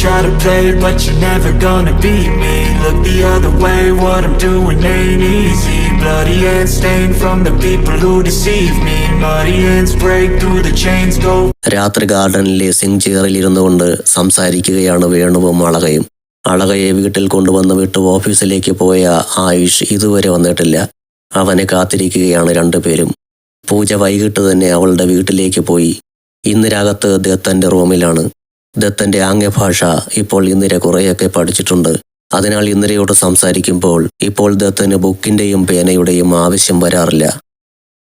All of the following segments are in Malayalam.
try to play, but you're never gonna beat me. Look the other way, what I'm doing ain't easy. Bloody hands stained from the people who deceive me. Muddy hands break through the chains, go രാത്രി ഗാർഡനിലെ സിംഗ് ചെയറിൽ ഇരുന്നു കൊണ്ട് സംസാരിക്കുകയാണ് വേണുവും അളകയും അളകയെ വീട്ടിൽ കൊണ്ടുവന്ന് വിട്ട് ഓഫീസിലേക്ക് പോയ ആയുഷ് ഇതുവരെ വന്നിട്ടില്ല അവനെ കാത്തിരിക്കുകയാണ് രണ്ടുപേരും പൂജ വൈകിട്ട് തന്നെ അവളുടെ വീട്ടിലേക്ക് പോയി ഇന്ദിരാകത്ത് ദത്തന്റെ റൂമിലാണ് ദത്തന്റെ ആംഗ്യഭാഷ ഇപ്പോൾ ഇന്ദിര കുറേയൊക്കെ പഠിച്ചിട്ടുണ്ട്. അതിനാൽ ഇന്ദിരയോട് സംസാരിക്കുമ്പോൾ ഇപ്പോൾ ദത്തന് ബുക്കിന്റെയും പേനയുടെയും ആവശ്യം വരാറില്ല.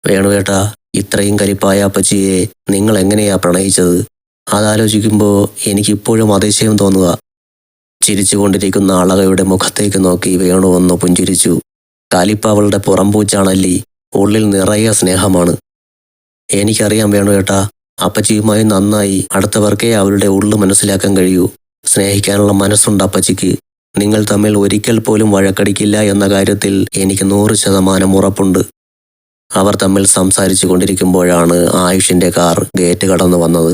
വേണുവേട്ട ഇത്രയും കലിപ്പായ അപ്പച്ചിയെ നിങ്ങൾ എങ്ങനെയാ പ്രണയിച്ചത്? അതാലോചിക്കുമ്പോൾ എനിക്കിപ്പോഴും അതിശയം തോന്നുക. ചിരിച്ചുകൊണ്ടിരിക്കുന്ന അളകയുടെ മുഖത്തേക്ക് നോക്കി വേണു ഒന്ന് പുഞ്ചിരിച്ചു. കാലിപ്പവളുടെ പുറംപൂച്ചാണല്ലി ഉള്ളിൽ നിറയെ സ്നേഹമാണ്. എനിക്കറിയാം വേണുവേട്ടാ അപ്പച്ചിയുമായി നന്നായി അടുത്തവർക്കേ അവരുടെ ഉള്ളു മനസ്സിലാക്കാൻ കഴിയൂ. സ്നേഹിക്കാനുള്ള മനസ്സുണ്ട് അപ്പച്ചിക്ക്. നിങ്ങൾ തമ്മിൽ ഒരിക്കൽ പോലും വഴക്കടിക്കില്ല എന്ന കാര്യത്തിൽ എനിക്ക് നൂറ് ശതമാനം ഉറപ്പുണ്ട്. അവർ തമ്മിൽ സംസാരിച്ചു കൊണ്ടിരിക്കുമ്പോഴാണ് ആയുഷിന്റെ കാർ ഗേറ്റ് കടന്നു വന്നത്.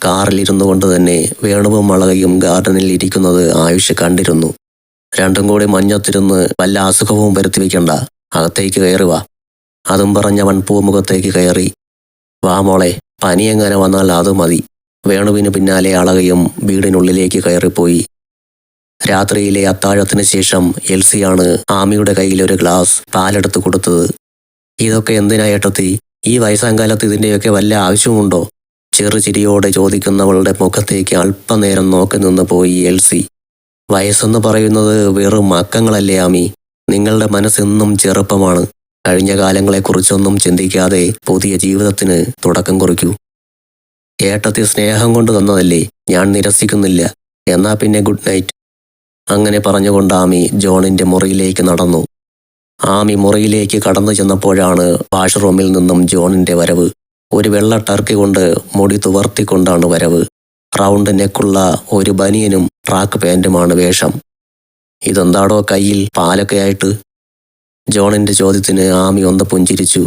കാറിലിരുന്നു കൊണ്ട് തന്നെ വേണുവും മളകയും ഗാർഡനിൽ ഇരിക്കുന്നത് ആയുഷ് കണ്ടിരുന്നു. രണ്ടും കൂടി മഞ്ഞത്തിരുന്ന് വല്ല അസുഖവും വരുത്തി വയ്ക്കണ്ട അകത്തേക്ക് കയറുക അതും പറഞ്ഞവൻ പൂമുഖത്തേക്ക് കയറി. വാ മോളെ. പനി എങ്ങനെ വന്നാൽ അത് മതി. വേണുവിന് പിന്നാലെ അളകയും വീടിനുള്ളിലേക്ക് കയറിപ്പോയി. രാത്രിയിലെ അത്താഴത്തിന് ശേഷം എൽസിയാണ് ആമിയുടെ കയ്യിൽ ഒരു ഗ്ലാസ് പാലെടുത്ത് കൊടുത്തത്. ഇതൊക്കെ എന്തിനാ ഏട്ടത്തി? ഈ വയസ്സാങ്കാലത്ത് ഇതിന്റെയൊക്കെ വല്ല ആവശ്യമുണ്ടോ? ചെറുചിരിയോടെ ചോദിക്കുന്നവളുടെ മുഖത്തേക്ക് അല്പനേരം നോക്കി നിന്ന് പോയി എൽസി. വയസ്സെന്ന് പറയുന്നത് വെറും അക്കങ്ങളല്ലേ ആമി. നിങ്ങളുടെ മനസ്സെന്നും ചെറുപ്പമാണ്. കഴിഞ്ഞ കാലങ്ങളെക്കുറിച്ചൊന്നും ചിന്തിക്കാതെ പുതിയ ജീവിതത്തിന് തുടക്കം കുറിക്കൂ. ഏട്ടത്തി സ്നേഹം കൊണ്ട് തന്നതല്ലേ ഞാൻ നിരസിക്കുന്നില്ല. എന്നാ പിന്നെ ഗുഡ് നൈറ്റ്. അങ്ങനെ പറഞ്ഞുകൊണ്ട് ആമി ജോണിന്റെ മുറിയിലേക്ക് നടന്നു. ആമി മുറിയിലേക്ക് കടന്നു ചെന്നപ്പോഴാണ് വാഷ്റൂമിൽ നിന്നും ജോണിന്റെ വരവ്. ഒരു വെള്ള ടർക്കി കൊണ്ട് മുടി തുവർത്തിക്കൊണ്ടാണ് വരവ്. റൗണ്ട് നെക്കുള്ള ഒരു ബനിയനും ട്രാക്ക് പാന്റുമാണ് വേഷം. ഇതെന്താടോ കയ്യിൽ പാലൊക്കെ ആയിട്ട് ജോണിന്റെ ചോദ്യത്തിന് ആമി ഒന്ന് പുഞ്ചിരിച്ചു.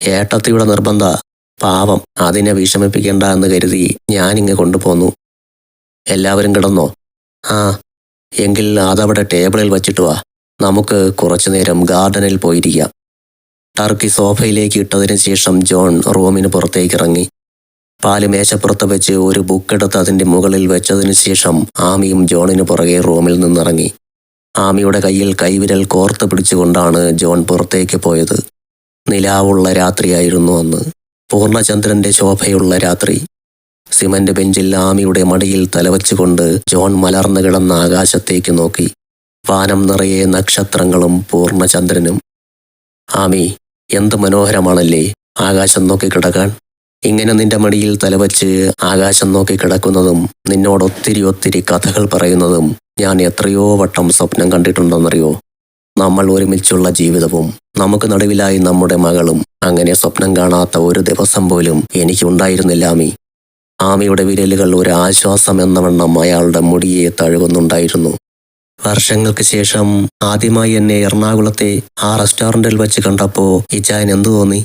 ഏട്ടത്തിയുടെ നിർബന്ധ പാവം അതിനെ വിഷമിപ്പിക്കേണ്ട എന്ന് കരുതി ഞാനിങ്ങ് കൊണ്ടുപോന്നു. എല്ലാവരും കിടന്നോ? ആ എങ്കിൽ അതവിടെ ടേബിളിൽ വച്ചിട്ട് വാ. നമുക്ക് കുറച്ചു നേരം ഗാർഡനിൽ പോയിരിക്കാം. ടർക്കി സോഫയിലേക്ക് ഇട്ടതിന് ശേഷം ജോൺ റൂമിന് പുറത്തേക്ക് ഇറങ്ങി. പാൽ മേശപ്പുറത്ത് വെച്ച് ഒരു ബുക്ക് എടുത്ത് അതിന്റെ മുകളിൽ വെച്ചതിന് ശേഷം ആമിയും ജോണിന് പുറകെ റൂമിൽ നിന്നിറങ്ങി. ആമിയുടെ കയ്യിൽ കൈവിരൽ കോർത്ത് പിടിച്ചുകൊണ്ടാണ് ജോൺ പുറത്തേക്ക് പോയത്. നിലാവുള്ള രാത്രിയായിരുന്നു അന്ന്. പൂർണചന്ദ്രന്റെ ശോഭയുള്ള രാത്രി. സിമന്റ് ബെഞ്ചിൽ ആമിയുടെ മടിയിൽ തലവച്ചുകൊണ്ട് ജോൺ മലർന്നു കിടന്ന ആകാശത്തേക്ക് നോക്കി. വാനം നിറയെ നക്ഷത്രങ്ങളും പൂർണചന്ദ്രനും. ആമി എന്ത് മനോഹരമാണല്ലേ ആകാശം നോക്കി കിടക്കാൻ. ഇങ്ങനെ നിന്റെ മടിയിൽ തലവച്ച് ആകാശം നോക്കി കിടക്കുന്നതും നിന്നോട് ഒത്തിരി ഒത്തിരി കഥകൾ പറയുന്നതും ഞാൻ എത്രയോ വട്ടം സ്വപ്നം കണ്ടിട്ടുണ്ടെന്നറിയോ? നമ്മൾ ഒരുമിച്ചുള്ള ജീവിതവും നമുക്ക് നടുവിലായി നമ്മുടെ മകളും അങ്ങനെ സ്വപ്നം കാണാത്ത ഒരു ദിവസം പോലും എനിക്കുണ്ടായിരുന്നില്ല ആമി. ആമിയുടെ വിരലുകൾ ഒരു ആശ്വാസം എന്ന വണ്ണം അയാളുടെ മുടിയെ തഴുകുന്നുണ്ടായിരുന്നു. വർഷങ്ങൾക്ക് ശേഷം ആദ്യമായി എന്നെ എറണാകുളത്തെ ആ റെസ്റ്റോറന്റിൽ വെച്ച് കണ്ടപ്പോൾ ഇച്ചായൻ എന്തു തോന്നി?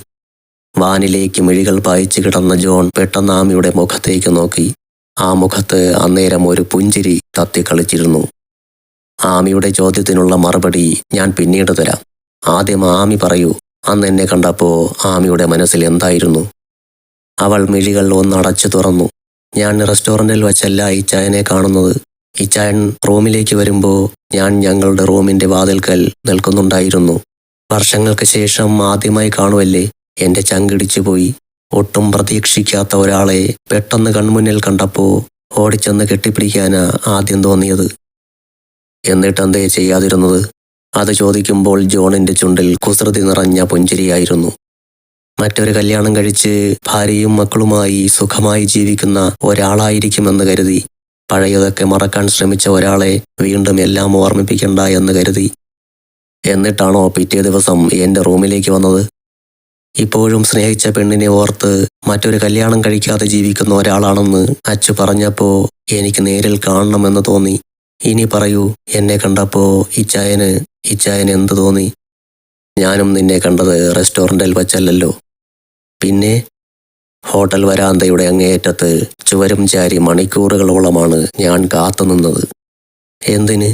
വാനിലേക്ക് മിഴികൾ പായിച്ചു കിടന്ന ജോൺ പെട്ടെന്ന് ആമിയുടെ മുഖത്തേക്ക് നോക്കി. ആ മുഖത്ത് അന്നേരം ഒരു പുഞ്ചിരി തത്തിക്കളിച്ചിരുന്നു ആമിയുടെ ചോദ്യത്തിനുള്ള മറുപടി ഞാൻ പിന്നീട് തരാം. ആദ്യം ആമി പറയൂ അന്ന് എന്നെ കണ്ടപ്പോ ആമിയുടെ മനസ്സിൽ എന്തായിരുന്നു? അവൾ മിഴികൾ ഒന്നടച്ചു തുറന്നു. ഞാൻ റെസ്റ്റോറന്റിൽ വച്ചല്ല ഇച്ചായനെ കാണുന്നത്. ഇച്ചായൻ റൂമിലേക്ക് വരുമ്പോൾ ഞാൻ ഞങ്ങളുടെ റൂമിന്റെ വാതിൽക്കൽ നിൽക്കുന്നുണ്ടായിരുന്നു. വർഷങ്ങൾക്ക് ശേഷം ആദ്യമായി കാണുമല്ലേ എന്റെ ചങ്കിടിച്ചു പോയി ഒട്ടും പ്രതീക്ഷിക്കാത്ത ഒരാളെ പെട്ടെന്ന് കൺമുന്നിൽ കണ്ടപ്പോ ഓടിച്ചെന്ന് കെട്ടിപ്പിടിക്കാനാ ആദ്യം തോന്നിയത്. എന്നിട്ടെന്തേ ചെയ്യാതിരുന്നത്? അത് ചോദിക്കുമ്പോൾ ജോണിന്റെ ചുണ്ടിൽ കുസൃതി നിറഞ്ഞ പുഞ്ചിരിയായിരുന്നു. മറ്റൊരു കല്യാണം കഴിച്ച് ഭാര്യയും മക്കളുമായി സുഖമായി ജീവിക്കുന്ന ഒരാളായിരിക്കുമെന്ന് കരുതി പഴയതൊക്കെ മറക്കാൻ ശ്രമിച്ച ഒരാളെ വീണ്ടും എല്ലാം ഓർമ്മിപ്പിക്കണ്ട എന്ന് കരുതി. എന്നിട്ടാണോ പിറ്റേ ദിവസം എന്റെ റൂമിലേക്ക് വന്നത്? ഇപ്പോഴും സ്നേഹിച്ച പെണ്ണിനെ ഓർത്ത് മറ്റൊരു കല്യാണം കഴിക്കാതെ ജീവിക്കുന്ന ഒരാളാണെന്ന് അച്ചു പറഞ്ഞപ്പോ എനിക്ക് നേരിൽ കാണണമെന്ന് തോന്നി. ഇനി പറയൂ എന്നെ കണ്ടപ്പോ ഇച്ചായന് ഇച്ചായന് എന്ത് തോന്നി? ഞാനും നിന്നെ കണ്ടത് റെസ്റ്റോറന്റിൽ വച്ചല്ലല്ലോ. പിന്നെ? ഹോട്ടൽ വരാന്തയുടെ അങ്ങേയറ്റത്ത് ചുവരും ചാരി മണിക്കൂറുകളോളമാണ് ഞാൻ കാത്തുനിന്നത് എന്തിന്?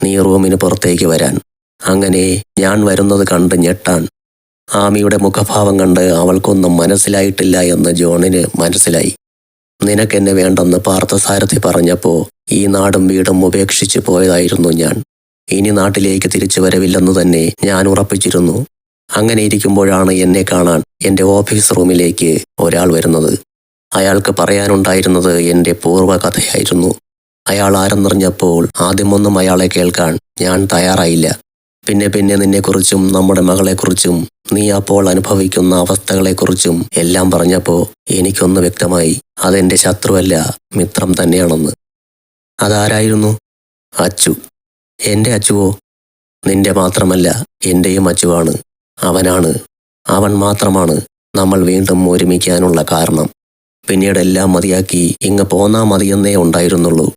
നീ റൂമിന് പുറത്തേക്ക് വരാൻ. അങ്ങനെ ഞാൻ വരുന്നത് കണ്ട് ഞെട്ടാൻ. ആമിയുടെ മുഖഭാവം കണ്ട് അവൾക്കൊന്നും മനസ്സിലായിട്ടില്ല എന്ന് ജോണിന് മനസ്സിലായി. നിനക്കെന്നെ വേണ്ടെന്ന് പാർത്ഥസാരഥി പറഞ്ഞപ്പോ ഈ നാടും വീടും ഉപേക്ഷിച്ച് പോയതായിരുന്നു ഞാൻ. ഇനി നാട്ടിലേക്ക് തിരിച്ചു വരവില്ലെന്ന് തന്നെ ഞാൻ ഉറപ്പിച്ചിരുന്നു. അങ്ങനെ ഇരിക്കുമ്പോഴാണ് എന്നെ കാണാൻ എന്റെ ഓഫീസ് റൂമിലേക്ക് ഒരാൾ വരുന്നത്. അയാൾക്ക് പറയാനുണ്ടായിരുന്നത് എന്റെ പൂർവകഥയായിരുന്നു. അയാൾ ആരെന്നറിഞ്ഞപ്പോൾ ആദ്യമൊന്നും അയാളെ കേൾക്കാൻ ഞാൻ തയ്യാറായില്ല. പിന്നെ പിന്നെ നിന്നെക്കുറിച്ചും നമ്മുടെ മകളെക്കുറിച്ചും നീ അപ്പോൾ അനുഭവിക്കുന്ന അവസ്ഥകളെക്കുറിച്ചും എല്ലാം പറഞ്ഞപ്പോൾ എനിക്കൊന്ന് വ്യക്തമായി അതെന്റെ ശത്രുവല്ല മിത്രം തന്നെയാണെന്ന്. അതാരായിരുന്നു? അച്ചു. എന്റെ അച്ചുവോ? നിന്റെ മാത്രമല്ല എന്റെയും അച്ചുവാണ്. അവനാണ്. അവൻ മാത്രമാണ് നമ്മൾ വീണ്ടും ഒരുമിക്കാനുള്ള കാരണം. പിന്നീട് എല്ലാം മതിയാക്കി ഇങ്ങ് പോന്നാ മതിയെന്നേ ഉണ്ടായിരുന്നുള്ളൂ.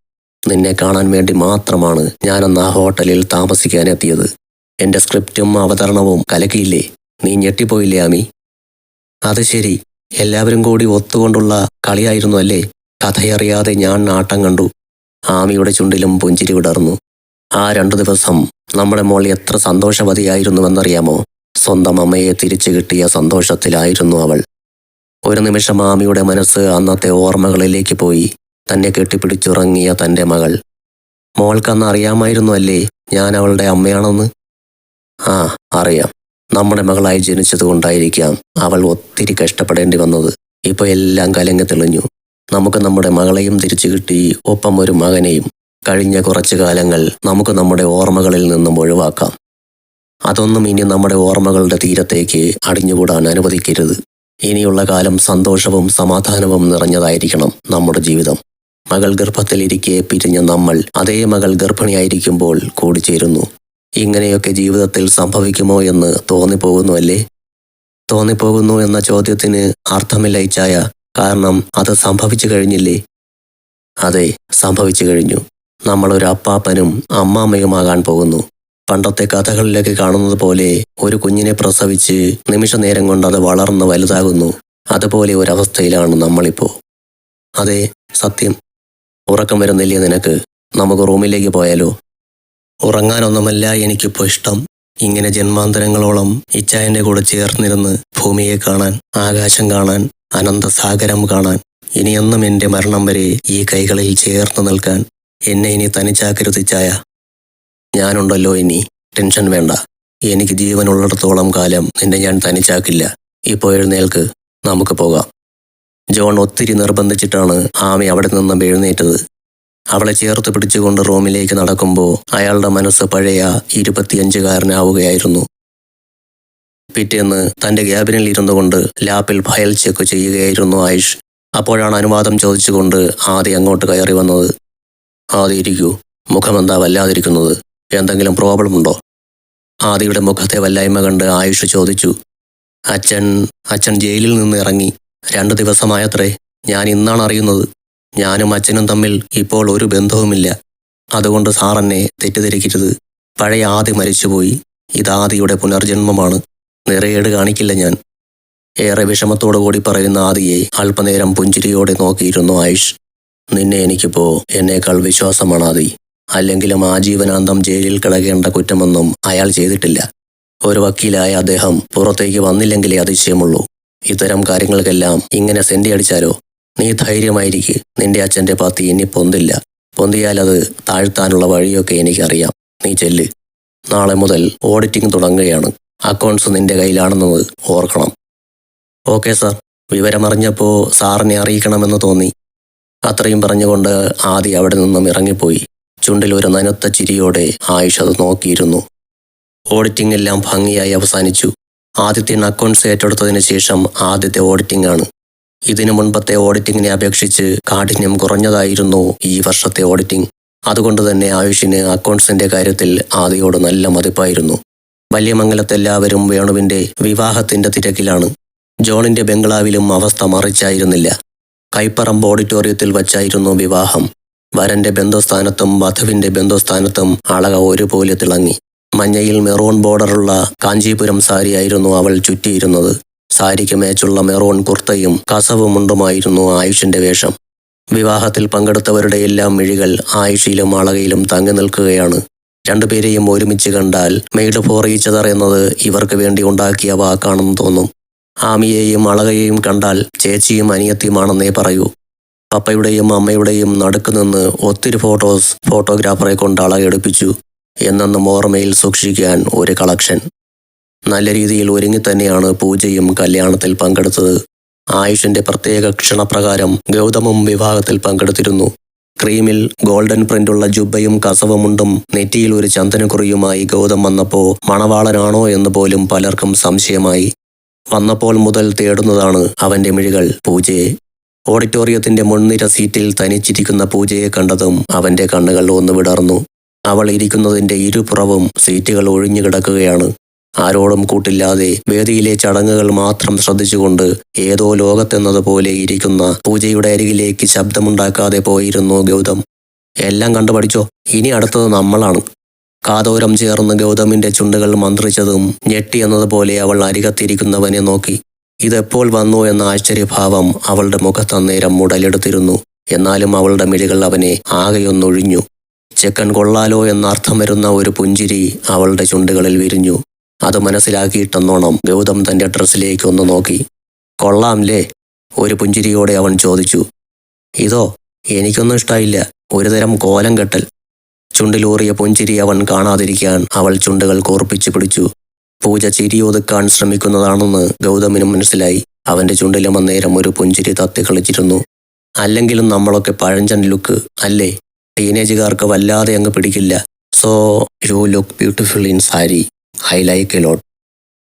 നിന്നെ കാണാൻ വേണ്ടി മാത്രമാണ് ഞാനന്ന് ആ ഹോട്ടലിൽ താമസിക്കാനെത്തിയത് എന്റെ സ്ക്രിപ്റ്റും അവതരണവും കലക്കിയില്ലേ? നീ ഞെട്ടിപ്പോയില്ലേ ആമി? അത് ശരി. എല്ലാവരും കൂടി ഒത്തുകൊണ്ടുള്ള കളിയായിരുന്നു അല്ലേ? കഥയറിയാതെ ഞാൻ നാട്ടം കണ്ടു. ആമിയുടെ ചുണ്ടിലും പുഞ്ചിരി വിടർന്നു. ആ രണ്ടു ദിവസം നമ്മുടെ മോൾ എത്ര സന്തോഷവതിയായിരുന്നുവെന്നറിയാമോ? സ്വന്തം അമ്മയെ തിരിച്ചു കിട്ടിയ സന്തോഷത്തിലായിരുന്നു അവൾ. ഒരു നിമിഷം ആമിയുടെ മനസ്സ് അന്നത്തെ ഓർമ്മകളിലേക്ക് പോയി. തന്നെ കെട്ടിപ്പിടിച്ചുറങ്ങിയ തന്റെ മകൾ. മോൾക്കന്ന് അറിയാമായിരുന്നു അല്ലേ ഞാൻ അവളുടെ അമ്മയാണെന്ന്? ആ അറിയാം. നമ്മുടെ മകളായി ജനിച്ചതുകൊണ്ടായിരിക്കാം അവൾ ഒത്തിരി കഷ്ടപ്പെടേണ്ടി വന്നത്. ഇപ്പോൾ എല്ലാം കലങ്ങി തെളിഞ്ഞു. നമുക്ക് നമ്മുടെ മകളെയും തിരിച്ചു കിട്ടി ഒപ്പം ഒരു മകനെയും. കഴിഞ്ഞ കുറച്ചു കാലങ്ങൾ നമുക്ക് നമ്മുടെ ഓർമ്മകളിൽ നിന്നും ഒഴിവാക്കാം. അതൊന്നും ഇനി നമ്മുടെ ഓർമ്മകളുടെ തീരത്തേക്ക് അടിഞ്ഞുകൂടാൻ അനുവദിക്കരുത്. ഇനിയുള്ള കാലം സന്തോഷവും സമാധാനവും നിറഞ്ഞതായിരിക്കണം നമ്മുടെ ജീവിതം. മകൾ ഗർഭത്തിലിരിക്കെ പിരിഞ്ഞ നമ്മൾ അതേ മകൾ ഗർഭിണിയായിരിക്കുമ്പോൾ കൂടിച്ചേരുന്നു. ഇങ്ങനെയൊക്കെ ജീവിതത്തിൽ സംഭവിക്കുമോ എന്ന് തോന്നിപ്പോകുന്നു അല്ലേ തോന്നിപ്പോകുന്നു എന്ന ചോദ്യത്തിന് അർത്ഥമില്ല ഇച്ചായ കാരണം അത് സംഭവിച്ചു കഴിഞ്ഞില്ലേ? അതെ സംഭവിച്ചു കഴിഞ്ഞു. നമ്മൾ ഒരു അപ്പാപ്പനും അമ്മാമ്മയുമാകാൻ പോകുന്നു. പണ്ടത്തെ കഥകളിലൊക്കെ കാണുന്നത് പോലെ ഒരു കുഞ്ഞിനെ പ്രസവിച്ച് നിമിഷ നേരം കൊണ്ട് അത് വളർന്ന് വലുതാകുന്നു. അതുപോലെ ഒരവസ്ഥയിലാണ് നമ്മളിപ്പോ. അതെ സത്യം. ഉറക്കം വരുന്നില്ലേ നിനക്ക്? നമുക്ക് റൂമിലേക്ക് പോയാലോ? ഉറങ്ങാനൊന്നുമല്ല എനിക്കിപ്പോ ഇഷ്ടം. ഇങ്ങനെ ജന്മാന്തരങ്ങളോളം ഇച്ചായന്റെ കൂടെ ചേർന്നിരുന്ന് ഭൂമിയെ കാണാൻ ആകാശം കാണാൻ അനന്തസാഗരം കാണാൻ ഇനിയെന്നും എന്റെ മരണം വരെ ഈ കൈകളിൽ ചേർന്ന് നിൽക്കാൻ എന്നെ ഇനി തനിച്ചാക്കരുത് ഇച്ചായ. ഞാനുണ്ടല്ലോ ഇനി. ടെൻഷൻ വേണ്ട. എനിക്ക് ജീവനുള്ളിടത്തോളം കാലം നിന്നെ ഞാൻ തനിച്ചാക്കില്ല. ഇപ്പോൾ എഴുന്നേൽക്ക്. നമുക്ക് പോകാം. ജോൺ ഒത്തിരി നിർബന്ധിച്ചിട്ടാണ് ആമി അവിടെ നിന്നും എഴുന്നേറ്റത്. അവളെ ചേർത്ത് പിടിച്ചുകൊണ്ട് റൂമിലേക്ക് നടക്കുമ്പോൾ അയാളുടെ മനസ്സ് പഴയ ഇരുപത്തിയഞ്ചുകാരനാവുകയായിരുന്നു. പിറ്റേന്ന് തന്റെ ക്യാബിനിൽ ഇരുന്നു കൊണ്ട് ലാപ്പിൽ ഫയൽ ചെക്ക് ചെയ്യുകയായിരുന്നു ആയിഷ്. അപ്പോഴാണ് അനുവാദം ചോദിച്ചുകൊണ്ട് ആദി അങ്ങോട്ട് കയറി വന്നത്. ആദി ഇരിക്കൂ. മുഖമെന്താ വല്ലാതിരിക്കുന്നത്? എന്തെങ്കിലും പ്രോബ്ലം ഉണ്ടോ? ആദിയുടെ മുഖത്തെ വല്ലായ്മ കണ്ട് ആയുഷ് ചോദിച്ചു. അച്ഛൻ അച്ഛൻ ജയിലിൽ നിന്ന് ഇറങ്ങി. രണ്ട് ദിവസമായത്രേ. ഞാൻ ഇന്നാണ് അറിയുന്നത്. ഞാനും അച്ഛനും തമ്മിൽ ഇപ്പോൾ ഒരു ബന്ധവുമില്ല. അതുകൊണ്ട് സാർ തെറ്റിദ്ധരിക്കരുത്. പഴയ ആദി മരിച്ചുപോയി. ഇതാദിയുടെ പുനർജന്മമാണ്. നിറയേട് കാണിക്കില്ല ഞാൻ. ഏറെ വിഷമത്തോടു കൂടി പറയുന്ന ആദിയെ അല്പനേരം പുഞ്ചിരിയോടെ നോക്കിയിരുന്നു ആയുഷ്. നിന്നെ എനിക്കിപ്പോ എന്നേക്കാൾ വിശ്വാസമാണ് ആദി. അല്ലെങ്കിലും ആജീവനാന്തം ജയിലിൽ കിടക്കേണ്ട കുറ്റമൊന്നും അയാൾ ചെയ്തിട്ടില്ല. ഒരു വക്കീലായ അദ്ദേഹം പുറത്തേക്ക് വന്നില്ലെങ്കിലേ അതിശയമുള്ളൂ. ഇത്തരം കാര്യങ്ങൾക്കെല്ലാം ഇങ്ങനെ സെന്റി അടിച്ചാലോ? നീ ധൈര്യമായിരിക്കെ. നിന്റെ അച്ഛന്റെ പത്തി ഇനി പൊന്തില്ല. പൊന്തിയാൽ അത് താഴ്ത്താനുള്ള വഴിയൊക്കെ എനിക്കറിയാം. നീ ചെല്ല്. നാളെ മുതൽ ഓഡിറ്റിംഗ് തുടങ്ങുകയാണ്. അക്കൗണ്ട്സ് നിന്റെ കയ്യിലാണെന്നത് ഓർക്കണം. Okay sir. വിവരമറിഞ്ഞപ്പോൾ സാറിനെ അറിയിക്കണമെന്ന് തോന്നി. അത്രയും പറഞ്ഞുകൊണ്ട് ആദി അവിടെ നിന്നും ഇറങ്ങിപ്പോയി. ചുണ്ടിൽ ഒരു നനുത്ത ചിരിയോടെ ആയുഷ് അത് നോക്കിയിരുന്നു. ഓഡിറ്റിംഗ് എല്ലാം ഭംഗിയായി അവസാനിച്ചു. ആദ്യത്തെ അക്കൗണ്ട്സ് ഏറ്റെടുത്തതിന് ശേഷം ആദ്യത്തെ ഓഡിറ്റിംഗ് ആണ്. ഇതിനു മുൻപത്തെ ഓഡിറ്റിങ്ങിനെ അപേക്ഷിച്ച് കാഠിന്യം കുറഞ്ഞതായിരുന്നു ഈ വർഷത്തെ ഓഡിറ്റിംഗ്. അതുകൊണ്ട് തന്നെ ആയുഷിന് അക്കൗണ്ട്സിന്റെ കാര്യത്തിൽ ആദിയോട് നല്ല മതിപ്പായിരുന്നു. വല്യമംഗലത്തെല്ലാവരും വേണുവിന്റെ വിവാഹത്തിന്റെ തിരക്കിലാണ്. ജോണിന്റെ ബംഗ്ലാവിലും അവസ്ഥ മറിച്ചായിരുന്നില്ല. കൈപ്പറമ്പ് ഓഡിറ്റോറിയത്തിൽ വച്ചായിരുന്നു വിവാഹം. വരന്റെ ബന്ധുസ്ഥാനത്തും വധുവിന്റെ ബന്ധുസ്ഥാനത്തും അളക ഒരുപോലെ തിളങ്ങി. മഞ്ഞയിൽ മെറൂൺ ബോർഡറുള്ള കാഞ്ചീപുരം സാരിയായിരുന്നു അവൾ ചുറ്റിയിരുന്നത്. സാരിക്ക് മേച്ചുള്ള മെറോൺ കുർത്തയും കസവുമുണ്ടുമായിരുന്നു ആയുഷിന്റെ വേഷം. വിവാഹത്തിൽ പങ്കെടുത്തവരുടെ എല്ലാം മിഴികൾ ആയുഷിയിലും അളകയിലും തങ്ങി നിൽക്കുകയാണ്. രണ്ടുപേരെയും ഒരുമിച്ച് കണ്ടാൽ മെയ്ഡ് ഫോർ എന്നത് ഇവർക്ക് വേണ്ടി ഉണ്ടാക്കിയ വാക്കാണെന്ന് തോന്നും. ആമിയെയും അളകയെയും കണ്ടാൽ ചേച്ചിയും അനിയത്തിയുമാണെന്നേ പറയൂ. പപ്പയുടെയും അമ്മയുടെയും നടുക്കുനിന്ന് ഒത്തിരി ഫോട്ടോസ് ഫോട്ടോഗ്രാഫറെ കൊണ്ട് അളകെടുപ്പിച്ചു. എന്നെന്നും ഓർമ്മയിൽ സൂക്ഷിക്കാൻ ഒരു കളക്ഷൻ. നല്ല രീതിയിൽ ഒരുങ്ങി തന്നെയാണ് പൂജയും കല്യാണത്തിൽ പങ്കെടുത്തത്. ആയുഷിന്റെ പ്രത്യേക ക്ഷണപ്രകാരം ഗൗതമും വിവാഹത്തിൽ പങ്കെടുത്തിരുന്നു. ക്രീമിൽ ഗോൾഡൻ പ്രിന്റുള്ള ജുബയും കസവമുണ്ടും നെറ്റിയിൽ ഒരു ചന്ദനക്കുറിയുമായി ഗൗതം വന്നപ്പോ മണവാളനാണോ എന്ന് പോലും പലർക്കും സംശയമായി. വന്നപ്പോൾ മുതൽ തേടുന്നതാണ് അവന്റെ മിഴികൾ പൂജയെ. ഓഡിറ്റോറിയത്തിന്റെ മുൻനിര സീറ്റിൽ തനിച്ചിരിക്കുന്ന പൂജയെ കണ്ടതും അവന്റെ കണ്ണുകൾ ഒന്ന് വിടർന്നു. അവൾ ഇരിക്കുന്നതിന്റെ ഇരുപുറവും സീറ്റുകൾ ഒഴിഞ്ഞു കിടക്കുകയാണ് ആരോടും കൂട്ടില്ലാതെ വേദിയിലെ ചടങ്ങുകൾ മാത്രം ശ്രദ്ധിച്ചുകൊണ്ട് ഏതോ ലോകത്തെന്നതുപോലെ ഇരിക്കുന്ന പൂജയുടെ അരികിലേക്ക് ശബ്ദമുണ്ടാക്കാതെ പോയിരുന്നു ഗൗതം. എല്ലാം കണ്ടുപഠിച്ചോ ഇനി അടുത്തത് നമ്മളാണ്. കാതോരം ചേർന്ന് ഗൗതമിന്റെ ചുണ്ടുകൾ മന്ത്രിച്ചതും ഞെട്ടി എന്നതുപോലെ അവൾ അരികത്തിരിക്കുന്നവനെ നോക്കി. ഇതെപ്പോൾ വന്നു എന്ന ആശ്ചര്യഭാവം അവളുടെ മുഖത്തന്നേരം മുടലെടുത്തിരുന്നു എന്നാലും അവളുടെ മിഴികൾ അവനെ ആകെയൊന്നൊഴിഞ്ഞു. ചെക്കൻ കൊള്ളാലോ എന്നർത്ഥം വരുന്ന ഒരു പുഞ്ചിരി അവളുടെ ചുണ്ടുകളിൽ വിരിഞ്ഞു. അത് മനസ്സിലാക്കിയിട്ടെന്നോണം ഗൗതം തന്റെ ഡ്രസ്സിലേക്ക് ഒന്ന് നോക്കി. കൊള്ളാംലേ ഒരു പുഞ്ചിരിയോടെ അവൻ ചോദിച്ചു. ഇതോ എനിക്കൊന്നും ഇഷ്ടായില്ല. ഒരുതരം കോലം കെട്ടൽ. ചുണ്ടിലൂറിയ പുഞ്ചിരി അവൻ കാണാതിരിക്കാൻ അവൾ ചുണ്ടുകൾ കോർപ്പിച്ചു പിടിച്ചു. പൂജ ചിരിയൊതുക്കാൻ ശ്രമിക്കുന്നതാണെന്ന് ഗൗതമിനും മനസ്സിലായി. അവന്റെ ചുണ്ടിലും അന്നേരം ഒരു പുഞ്ചിരി തത്തിക്കളിച്ചിരുന്നു അല്ലെങ്കിലും നമ്മളൊക്കെ പഴഞ്ചൻ ലുക്ക് അല്ലേ? ടീനേജുകാർക്ക് വല്ലാതെ അങ്ങ് പിടിക്കില്ല. So you look beautiful in sari I like a lot.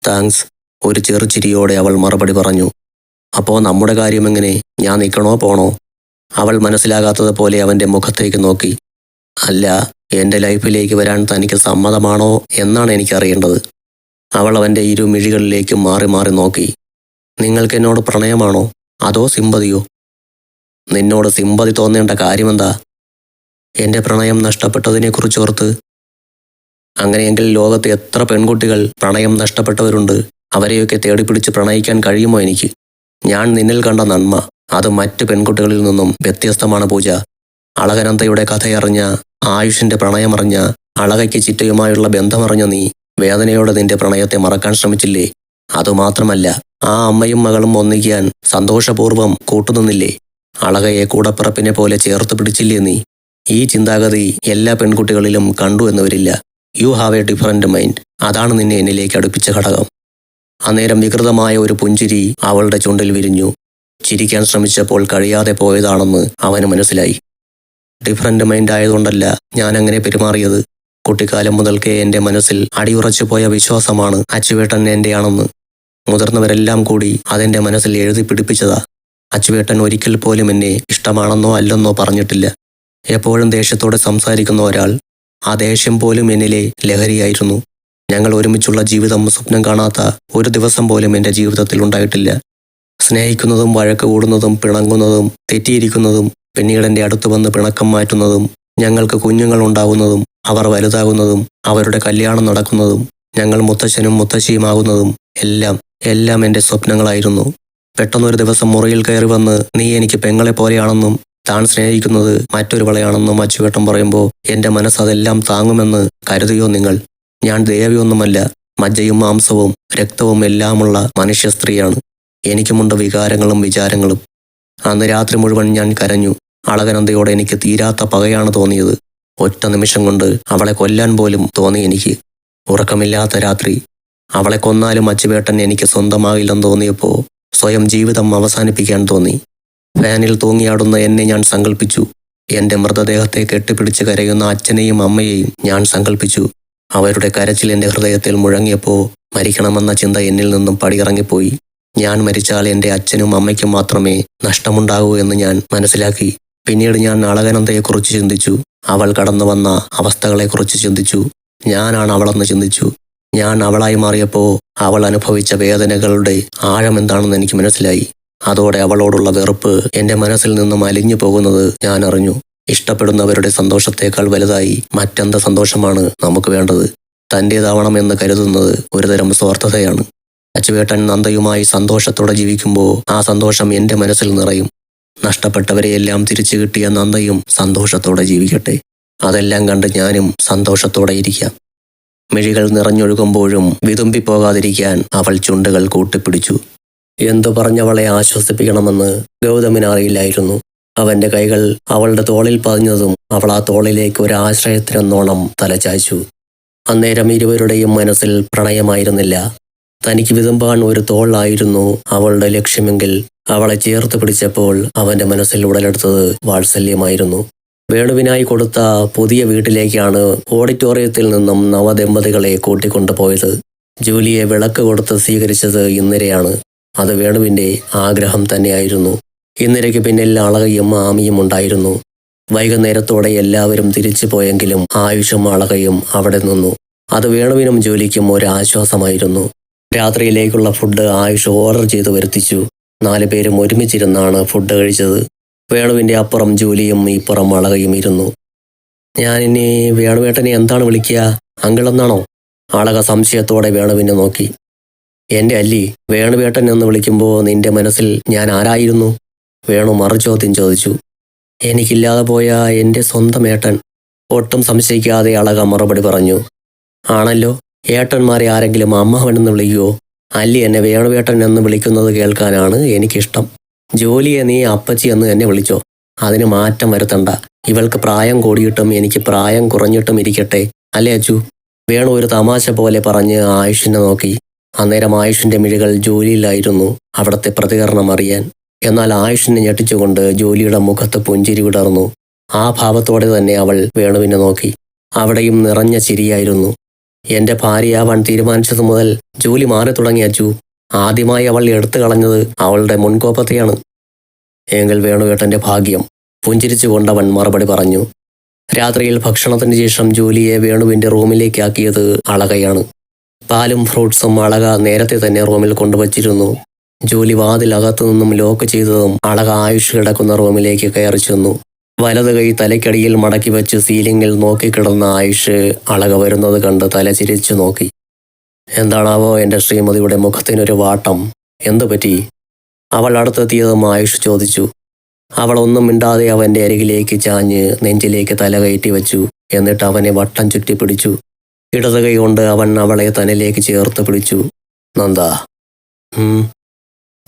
Thanks. ഒരു ചെറുചിരിയോടെ അവൾ മറുപടി പറഞ്ഞു. അപ്പോൾ നമ്മുടെ കാര്യം എങ്ങനെ? ഞാൻ നിൽക്കണോ പോണോ? അവൾ മനസ്സിലാകാത്തതുപോലെ അവന്റെ മുഖത്തേക്ക് നോക്കി. അല്ല എന്റെ ലൈഫിലേക്ക് വരാൻ തനിക്ക് സമ്മതമാണോ എന്നാണ് എനിക്കറിയേണ്ടത്. അവൾ അവന്റെ ഇരു മിഴികളിലേക്കും മാറി മാറി നോക്കി. നിങ്ങൾക്ക് എന്നോട് പ്രണയമാണോ? അതോ സിമ്പതിയോ? നിന്നോട് സിമ്പതി തോന്നേണ്ട കാര്യമെന്താ? എന്റെ പ്രണയം നഷ്ടപ്പെട്ടതിനെക്കുറിച്ച് ഓർത്ത് അങ്ങനെയെങ്കിൽ ലോകത്ത് എത്ര പെൺകുട്ടികൾ പ്രണയം നഷ്ടപ്പെട്ടവരുണ്ട് അവരെയൊക്കെ തേടിപ്പിടിച്ച് പ്രണയിക്കാൻ കഴിയുമോ എനിക്ക്? ഞാൻ നിന്നിൽ കണ്ട നന്മ അത് മറ്റു പെൺകുട്ടികളിൽ നിന്നും വ്യത്യസ്തമാണ് പൂജ. അളകനന്തയുടെ കഥയറിഞ്ഞ ആയുഷിന്റെ പ്രണയമറിഞ്ഞ അളകയ്ക്ക് ചിറ്റയുമായുള്ള ബന്ധമറിഞ്ഞ നീ വേദനയോടെ നിന്റെ പ്രണയത്തെ മറക്കാൻ ശ്രമിച്ചില്ലേ? അതുമാത്രമല്ല ആ അമ്മയും മകളും ഒന്നിക്കാൻ സന്തോഷപൂർവം കൂട്ടുനിന്നില്ലേ? അളകയെ കൂടപ്പിറപ്പിനെ പോലെ ചേർത്ത് പിടിച്ചില്ലേ നീ? ഈ ചിന്താഗതി എല്ലാ പെൺകുട്ടികളിലും കണ്ടു എന്ന് വരില്ല. You have a different mind അതാണ് നിന്നെ എന്നിലേക്ക് അടുപ്പിച്ച ഘടകം. അന്നേരം വികൃതമായ ഒരു പുഞ്ചിരി അവളുടെ ചുണ്ടിൽ വിരിഞ്ഞു. ചിരിക്കാൻ ശ്രമിച്ചപ്പോൾ കഴിയാതെ പോയതാണെന്ന് അവന് മനസ്സിലായി. ഡിഫറന്റ് മൈൻഡ് ആയതുകൊണ്ടല്ല ഞാൻ അങ്ങനെ പെരുമാറിയത്. കുട്ടിക്കാലം മുതൽക്കേ എന്റെ മനസ്സിൽ അടിയുറച്ചു പോയ വിശ്വാസമാണ് അച്ചുവേട്ടൻ എന്റെയാണെന്ന് മുതിർന്നവരെല്ലാം കൂടി അതെന്റെ മനസ്സിൽ എഴുതി പിടിപ്പിച്ചതാ. അച്ചുവേട്ടൻ ഒരിക്കൽ പോലും എന്നെ ഇഷ്ടമാണെന്നോ അല്ലെന്നോ പറഞ്ഞിട്ടില്ല. എപ്പോഴും ദേഷ്യത്തോടെ സംസാരിക്കുന്ന ഒരാൾ ആ ദേഷ്യം പോലും എന്നിലെ ലഹരിയായിരുന്നു. ഞങ്ങൾ ഒരുമിച്ചുള്ള ജീവിതം സ്വപ്നം കാണാത്ത ഒരു ദിവസം പോലും എന്റെ ജീവിതത്തിൽ ഉണ്ടായിട്ടില്ല. സ്നേഹിക്കുന്നതും വഴക്ക് കൂടുന്നതും പിണങ്ങുന്നതും തെറ്റിയിരിക്കുന്നതും പിന്നീട് എന്റെ അടുത്ത് വന്ന് പിണക്കം മാറ്റുന്നതും ഞങ്ങൾക്ക് കുഞ്ഞുങ്ങൾ ഉണ്ടാകുന്നതും അവർ വലുതാകുന്നതും അവരുടെ കല്യാണം നടക്കുന്നതും ഞങ്ങൾ മുത്തശ്ശനും മുത്തശ്ശിയുമാകുന്നതും എല്ലാം എല്ലാം എന്റെ സ്വപ്നങ്ങളായിരുന്നു. പെട്ടെന്നൊരു ദിവസം മുറിയിൽ കയറി വന്ന് നീ എനിക്ക് പെങ്ങളെ പോലെയാണെന്നും താൻ സ്നേഹിക്കുന്നത് മറ്റൊരു വളയാണെന്ന് അച്ചുവേട്ടൻ പറയുമ്പോൾ എന്റെ മനസ്സ് അതെല്ലാം താങ്ങുമെന്ന് കരുതിയോ നിങ്ങൾ? ഞാൻ ദേവിയൊന്നുമല്ല മജ്ജയും മാംസവും രക്തവും എല്ലാമുള്ള മനുഷ്യ സ്ത്രീയാണ്. എനിക്കുമുണ്ട് വികാരങ്ങളും വിചാരങ്ങളും. അന്ന് രാത്രി മുഴുവൻ ഞാൻ കരഞ്ഞു. അളകനന്ദയോടെ എനിക്ക് തീരാത്ത പകയാണ് തോന്നിയത്. ഒറ്റ നിമിഷം കൊണ്ട് അവളെ കൊല്ലാൻ പോലും തോന്നി എനിക്ക്. ഉറക്കമില്ലാത്ത രാത്രി. അവളെ കൊന്നാലും അച്ചുവേട്ടൻ എനിക്ക് സ്വന്തമാകില്ലെന്ന് തോന്നിയപ്പോ സ്വയം ജീവിതം അവസാനിപ്പിക്കാൻ തോന്നി. ഫാനിൽ തൂങ്ങിയാടുന്ന എന്നെ ഞാൻ സങ്കല്പിച്ചു എന്റെ മൃതദേഹത്തെ കെട്ടിപ്പിടിച്ച് കരയുന്ന അച്ഛനെയും അമ്മയെയും ഞാൻ സങ്കല്പിച്ചു അവരുടെ കരച്ചിൽ എന്റെ ഹൃദയത്തിൽ മുഴങ്ങിയപ്പോ മരിക്കണമെന്ന ചിന്ത എന്നിൽ നിന്നും പടിയിറങ്ങിപ്പോയി. ഞാൻ മരിച്ചാൽ എന്റെ അച്ഛനും അമ്മയ്ക്കും മാത്രമേ നഷ്ടമുണ്ടാകൂ എന്ന് ഞാൻ മനസ്സിലാക്കി. പിന്നീട് ഞാൻ അളകനന്ദയെക്കുറിച്ച് ചിന്തിച്ചു. അവൾ കടന്നു വന്ന അവസ്ഥകളെക്കുറിച്ച് ചിന്തിച്ചു. ഞാനാണ് അവളെന്ന് ചിന്തിച്ചു. ഞാൻ അവളായി മാറിയപ്പോൾ അവൾ അനുഭവിച്ച വേദനകളുടെ ആഴം എന്താണെന്ന് എനിക്ക് മനസ്സിലായി. അതോടെ അവളോടുള്ള വെറുപ്പ് എന്റെ മനസ്സിൽ നിന്നും അലിഞ്ഞു പോകുന്നത് ഞാൻ അറിഞ്ഞു. ഇഷ്ടപ്പെടുന്നവരുടെ സന്തോഷത്തേക്കാൾ വലുതായി മറ്റെന്ത സന്തോഷമാണ് നമുക്ക് വേണ്ടത്? തന്റേതാവണമെന്ന് കരുതുന്നത് ഒരുതരം സ്വാർത്ഥതയാണ്. അച്ചുവേട്ടൻ നന്ദയുമായി സന്തോഷത്തോടെ ജീവിക്കുമ്പോൾ ആ സന്തോഷം എന്റെ മനസ്സിൽ നിറയും. നഷ്ടപ്പെട്ടവരെയെല്ലാം തിരിച്ചു കിട്ടിയ നന്ദയും സന്തോഷത്തോടെ ജീവിക്കട്ടെ. അതെല്ലാം കണ്ട് ഞാനും സന്തോഷത്തോടെ ഇരിക്കാം. മിഴികൾ നിറഞ്ഞൊഴുകുമ്പോഴും വിതുമ്പിപ്പോകാതിരിക്കാൻ അവൾ ചുണ്ടുകൾ കൂട്ടിപ്പിടിച്ചു. എന്തു പറഞ്ഞവളെ ആശ്വസിപ്പിക്കണമെന്ന് ഗൗതമിന് അറിയില്ലായിരുന്നു. അവന്റെ കൈകൾ അവളുടെ തോളിൽ പതിഞ്ഞതും അവൾ ആ തോളിലേക്ക് ഒരു ആശ്രയത്തിനെന്നോണം തലചായ്ച്ചു. അന്നേരം ഇരുവരുടെയും മനസ്സിൽ പ്രണയമായിരുന്നില്ല. തനിക്ക് വിതുമ്പാൻ ഒരു തോളായിരുന്നു അവളുടെ ലക്ഷ്യമെങ്കിൽ അവളെ ചേർത്ത് പിടിച്ചപ്പോൾ അവന്റെ മനസ്സിൽ ഉടലെടുത്തത് വാത്സല്യമായിരുന്നു. വേണുവിനായി കൊടുത്ത പുതിയ വീട്ടിലേക്കാണ് ഓഡിറ്റോറിയത്തിൽ നിന്നും നവദമ്പതികളെ കൂട്ടിക്കൊണ്ടുപോയത്. ജൂലിയെ വിളക്ക് കൊടുത്ത് സ്വീകരിച്ചത് ഇന്ദിരയാണ് അത് വേണുവിന്റെ ആഗ്രഹം തന്നെയായിരുന്നു. ഇന്നിരയ്ക്ക് പിന്നിൽ അളകയും ആമിയും ഉണ്ടായിരുന്നു. വൈകുന്നേരത്തോടെ എല്ലാവരും തിരിച്ചു പോയെങ്കിലും ആയുഷും അളകയും അവിടെ നിന്നു. അത് വേണുവിനും ജോലിക്കും ഒരു ആശ്വാസമായിരുന്നു രാത്രിയിലേക്കുള്ള ഫുഡ് ആയുഷ് ഓർഡർ ചെയ്തു വരുത്തിച്ചു. നാലു പേരും ഒരുമിച്ചിരുന്നാണ് ഫുഡ് കഴിച്ചത്. വേണുവിന്റെ അപ്പുറം ജോലിയും ഇപ്പുറം അളകയും ഇരുന്നു. ഞാൻ ഇനി വേണുവേട്ടനെ എന്താണ് വിളിക്കുക? അങ്കിളെന്നാണോ അളക സംശയത്തോടെ വേണുവിനെ നോക്കി. എന്റെ അല്ലി വേണുവേട്ടൻ എന്ന് വിളിക്കുമ്പോൾ നിന്റെ മനസ്സിൽ ഞാൻ ആരായിരുന്നു? വേണു മറുചോദ്യം ചോദിച്ചു. എനിക്കില്ലാതെ പോയ എന്റെ സ്വന്തം ഏട്ടൻ ഒട്ടും സംശയിക്കാതെ അളക മറുപടി പറഞ്ഞു. ആണല്ലോ ഏട്ടന്മാരെ ആരെങ്കിലും അമ്മാവനെന്ന് വിളിക്കുവോ? അല്ലി എന്നെ വേണുവേട്ടൻ എന്ന് വിളിക്കുന്നത് കേൾക്കാനാണ് എനിക്കിഷ്ടം. ജോലിയെ നീ അപ്പച്ചി എന്ന് എന്നെ വിളിച്ചോ? അതിന് മാറ്റം വരുത്തണ്ട. ഇവൾക്ക് പ്രായം കൂടിയിട്ടും എനിക്ക് പ്രായം കുറഞ്ഞിട്ടും ഇരിക്കട്ടെ. അല്ലേ അച്ചു? വേണു ഒരു തമാശ പോലെ പറഞ്ഞ് ആയുഷിനെ നോക്കി. അന്നേരം ആയുഷിന്റെ മിഴികൾ ജോലിയിലായിരുന്നു അവിടത്തെ പ്രതികരണം അറിയാൻ. എന്നാൽ ആയുഷിനെ ഞെട്ടിച്ചുകൊണ്ട് ജോലിയുടെ മുഖത്ത് പുഞ്ചിരി വിടർന്നു. ആ ഭാവത്തോടെ തന്നെ അവൾ വേണുവിനെ നോക്കി. അവിടെയും നിറഞ്ഞ ചിരിയായിരുന്നു. എന്റെ ഭാര്യയാവാൻ തീരുമാനിച്ചത് മുതൽ ജോലി മാറി തുടങ്ങി അച്ചു. ആദ്യമായി അവൾ എടുത്തു കളഞ്ഞത് അവളുടെ മുൻകോപത്തെയാണ്. എങ്കിൽ വേണുവേട്ടന്റെ ഭാഗ്യം പുഞ്ചിരിച്ചുകൊണ്ടവൻ മറുപടി പറഞ്ഞു. രാത്രിയിൽ ഭക്ഷണത്തിന് ശേഷം ജോലിയെ വേണുവിന്റെ റൂമിലേക്കാക്കിയത് അളകയാണ്. പാലും ഫ്രൂട്ട്സും അളക നേരത്തെ തന്നെ റൂമിൽ കൊണ്ടുവച്ചിരുന്നു. ജോലി വാതിൽ അകത്തു നിന്നും ലോക്ക് ചെയ്തതും അളക ആയുഷ് കിടക്കുന്ന റൂമിലേക്ക് കയറി ചെന്നു. വലത് കൈ തലയ്ക്കടിയിൽ മടക്കി വെച്ച് സീലിംഗിൽ നോക്കിക്കിടന്ന ആയുഷ് അളക വരുന്നത് കണ്ട് തല ചിരിച്ചു നോക്കി. എന്താണാവോ എന്റെ ശ്രീമതിയുടെ മുഖത്തിനൊരു വാട്ടം? എന്തു പറ്റി? അവൾ അടുത്തെത്തിയതും ആയുഷ് ചോദിച്ചു. അവൾ ഒന്നും മിണ്ടാതെ അവന്റെ അരികിലേക്ക് ചാഞ്ഞ് നെഞ്ചിലേക്ക് തല കയറ്റി വെച്ചു. എന്നിട്ട് അവനെ വട്ടം ചുറ്റി പിടിച്ചു ഇടത് കൈ കൊണ്ട് അവൻ അവളെ തന്നിലേക്ക് ചേർത്ത് പിടിച്ചു. നന്ദ.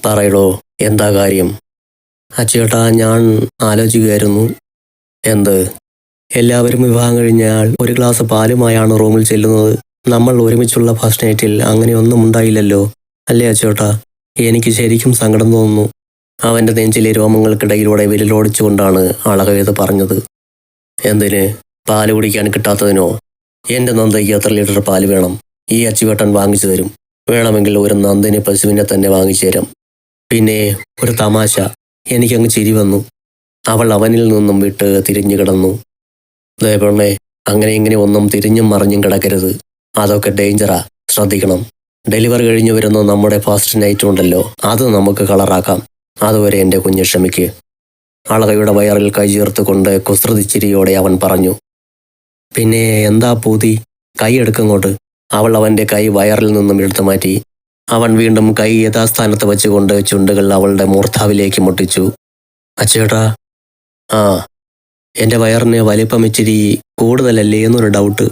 പറയടോ എന്താ കാര്യം? അച്ചേട്ടാ ഞാൻ ആലോചിക്കുകയായിരുന്നു എന്ത്? എല്ലാവരും വിവാഹം കഴിഞ്ഞാൽ ഒരു ഗ്ലാസ് പാലുമായാണ് റൂമിൽ ചെല്ലുന്നത്. നമ്മൾ ഒരുമിച്ചുള്ള ഫസ്റ്റ് നൈറ്റിൽ അങ്ങനെയൊന്നും ഉണ്ടായില്ലല്ലോ. അല്ലേ അച്ചോട്ടാ? എനിക്ക് ശരിക്കും സങ്കടം തോന്നുന്നു. അവന്റെ നെഞ്ചിലെ രോമങ്ങൾക്കിടയിലൂടെ വിരലോടിച്ചുകൊണ്ടാണ് അളകവേത് പറഞ്ഞത്. എന്തിന്? പാൽ കുടിക്കാൻ കിട്ടാത്തതിനോ? എന്റെ നന്ദയ്ക്ക് എത്ര ലിറ്റർ പാൽ വേണം? ഈ അച്ചുവേട്ടൻ വാങ്ങിച്ചു തരും. വേണമെങ്കിൽ ഒരു നന്ദിനി പശുവിനെ തന്നെ വാങ്ങിച്ചു തരാം. പിന്നെ ഒരു തമാശ. എനിക്കങ്ങ് ചിരി വന്നു. അവൾ അവനിൽ നിന്നും വിട്ട് തിരിഞ്ഞു കിടന്നു. ദേ അങ്ങനെ ഇങ്ങനെ ഒന്നും തിരിഞ്ഞും മറിഞ്ഞും കിടക്കരുത്. അതൊക്കെ ഡേഞ്ചറാ. ശ്രദ്ധിക്കണം. ഡെലിവറി കഴിഞ്ഞു വരുന്ന നമ്മുടെ ഫാസ്റ്റ് നൈറ്റ് ഉണ്ടല്ലോ. അത് നമുക്ക് കളറാക്കാം. അതുവരെ എന്റെ കുഞ്ഞ് ക്ഷമിക്ക്. അളകയുടെ വയറിൽ കൈ ചേർത്തുകൊണ്ട് കുസൃതിച്ചിരിയോടെ അവൻ പറഞ്ഞു. പിന്നെ എന്താ പൂതി? കൈയെടുക്കങ്ങോട്ട് അവൾ അവന്റെ കൈ വയറിൽ നിന്നും എടുത്തു മാറ്റി. അവൻ വീണ്ടും കൈ യഥാസ്ഥാനത്ത് വെച്ചുകൊണ്ട് ചുണ്ടുകൾ അവളുടെ മൂർധാവിലേക്ക് മുട്ടിച്ചു. അച്ചേട്ടാ ആ എന്റെ വയറിന് വലിപ്പം ഇച്ചിരി കൂടുതലല്ലേ എന്നൊരു ഡൗട്ട്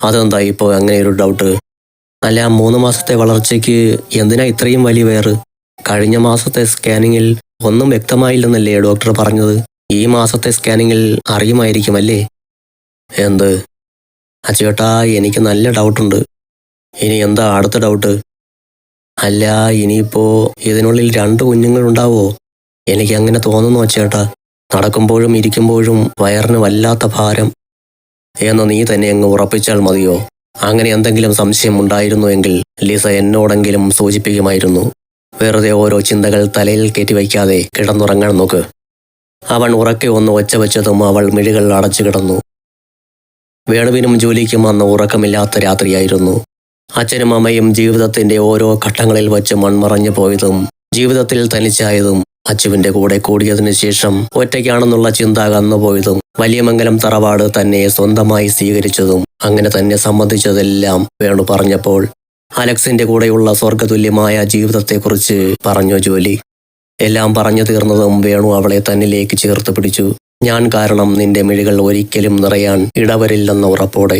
അതെന്താ ഇപ്പോൾ അങ്ങനെ ഒരു ഡൗട്ട് അല്ല മൂന്ന് മാസത്തെ വളർച്ചയ്ക്ക് എന്തിനാ ഇത്രയും വലിയ വയറ്? കഴിഞ്ഞ മാസത്തെ സ്കാനിങ്ങിൽ ഒന്നും വ്യക്തമായില്ലെന്നല്ലേ ഡോക്ടർ പറഞ്ഞത്? ഈ മാസത്തെ സ്കാനിങ്ങിൽ അറിയുമായിരിക്കുമല്ലേ? എന്ത്? അച്ചേട്ടാ എനിക്ക് നല്ല ഡൗട്ടുണ്ട്. ഇനി എന്താ അടുത്ത ഡൗട്ട്? അല്ല ഇനിയിപ്പോ ഇതിനുള്ളിൽ രണ്ട് കുഞ്ഞുങ്ങൾ ഉണ്ടാവോ? എനിക്ക് അങ്ങനെ തോന്നുന്നു അച്ചേട്ടാ നടക്കുമ്പോഴും ഇരിക്കുമ്പോഴും വയറിന് വല്ലാത്ത ഭാരം. എന്ന് നീ തന്നെ അങ്ങ് ഉറപ്പിച്ചാൽ മതിയോ? അങ്ങനെ എന്തെങ്കിലും സംശയം ഉണ്ടായിരുന്നുവെങ്കിൽ ലിസ എന്നോടെങ്കിലും സൂചിപ്പിക്കുമായിരുന്നു. വെറുതെ ഓരോ ചിന്തകൾ തലയിൽ കയറ്റിവയ്ക്കാതെ കിടന്നുറങ്ങാൻ നോക്ക്. അവൻ ഉറക്കെ ഒന്ന് ഒച്ച വെച്ചതും അവൾ മിഴികൾ അടച്ചു കിടന്നു. വേണുവിനും ജോലിക്കും അന്ന് ഉറക്കമില്ലാത്ത രാത്രിയായിരുന്നു. അച്ഛനും അമ്മയും ജീവിതത്തിന്റെ ഓരോ ഘട്ടങ്ങളിൽ വച്ച് മൺമറഞ്ഞു പോയതും ജീവിതത്തിൽ തനിച്ചായതും അച്ചുവിന്റെ കൂടെ കൂടിയതിനു ശേഷം ഒറ്റയ്ക്കാണെന്നുള്ള ചിന്ത കന്നുപോയതും വലിയമംഗലം തറവാട് തന്നെ സ്വന്തമായി സ്വീകരിച്ചതും അങ്ങനെ തന്നെ സംബന്ധിച്ചതെല്ലാം വേണു പറഞ്ഞപ്പോൾ അലക്സിന്റെ കൂടെയുള്ള സ്വർഗതുല്യമായ ജീവിതത്തെക്കുറിച്ച് പറഞ്ഞു ജോലി. എല്ലാം പറഞ്ഞു തീർന്നതും വേണു അവളെ തന്നിലേക്ക് ചേർത്ത് പിടിച്ചു. ഞാൻ കാരണം നിന്റെ മിഴികൾ ഒരിക്കലും നിറയാൻ ഇടവരില്ലെന്ന ഉറപ്പോടെ.